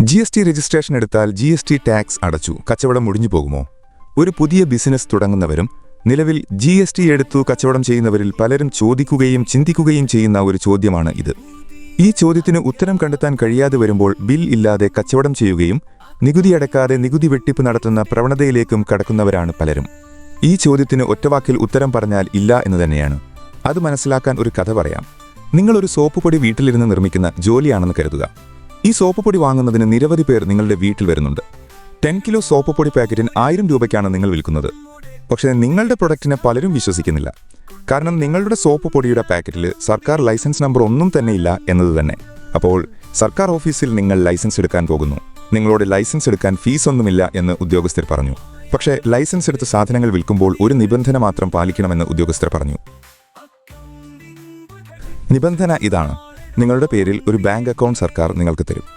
G S T registration എടുത്താൽ G S T tax അടച്ചു. കച്ചവടം മുടിഞ്ഞു പോകുമോ? ഒരു പുതിയ ബിസിനസ് തുടങ്ങുന്നവരും നിലവിൽ ജി എസ് ടി എടുത്തു കച്ചവടം ചെയ്യുന്നവരിൽ പലരും ചോദിക്കുകയും ചിന്തിക്കുകയും ചെയ്യുന്ന ഒരു ചോദ്യമാണ് ഇത്. ഈ ചോദ്യത്തിന് ഉത്തരം കണ്ടെത്താൻ കഴിയാതെ വരുമ്പോൾ ബിൽ ഇല്ലാതെ കച്ചവടം ചെയ്യുകയും നികുതി അടക്കാതെ നികുതി വെട്ടിപ്പ് നടത്തുന്ന പ്രവണതയിലേക്കും കടക്കുന്നവരാണ് പലരും. ഈ ചോദ്യത്തിന് ഒറ്റവാക്കിൽ ഉത്തരം പറഞ്ഞാൽ ഇല്ല എന്ന് തന്നെയാണ്. അത് മനസ്സിലാക്കാൻ ഒരു കഥ പറയാം. നിങ്ങളൊരു സോപ്പ് പൊടി വീട്ടിലിരുന്ന് നിർമ്മിക്കുന്ന ജോലിയാണെന്ന് കരുതുക. ഈ സോപ്പ് പൊടി വാങ്ങുന്നതിന് നിരവധി പേർ നിങ്ങളുടെ വീട്ടിൽ വരുന്നുണ്ട്. ടെൻ കിലോ സോപ്പ് പൊടി പാക്കറ്റിന് ആയിരം രൂപയ്ക്കാണ് നിങ്ങൾ വിൽക്കുന്നത്. പക്ഷേ നിങ്ങളുടെ പ്രൊഡക്റ്റിനെ പലരും വിശ്വസിക്കുന്നില്ല. കാരണം നിങ്ങളുടെ സോപ്പ് പൊടിയുടെ പാക്കറ്റിൽ സർക്കാർ ലൈസൻസ് നമ്പർ ഒന്നും തന്നെ ഇല്ല എന്നത് തന്നെ. അപ്പോൾ സർക്കാർ ഓഫീസിൽ നിങ്ങൾ ലൈസൻസ് എടുക്കാൻ പോകുന്നു. നിങ്ങളോട് ലൈസൻസ് എടുക്കാൻ ഫീസ് ഒന്നുമില്ല എന്ന് ഉദ്യോഗസ്ഥർ പറഞ്ഞു. പക്ഷേ ലൈസൻസ് എടുത്ത സാധനങ്ങൾ വിൽക്കുമ്പോൾ ഒരു നിബന്ധന മാത്രം പാലിക്കണമെന്ന് ഉദ്യോഗസ്ഥർ പറഞ്ഞു. നിബന്ധന ഇതാണ്. നിങ്ങളുടെ പേരിൽ ഒരു ബാങ്ക് അക്കൗണ്ട് സർക്കാർ നിങ്ങൾക്ക് തരും.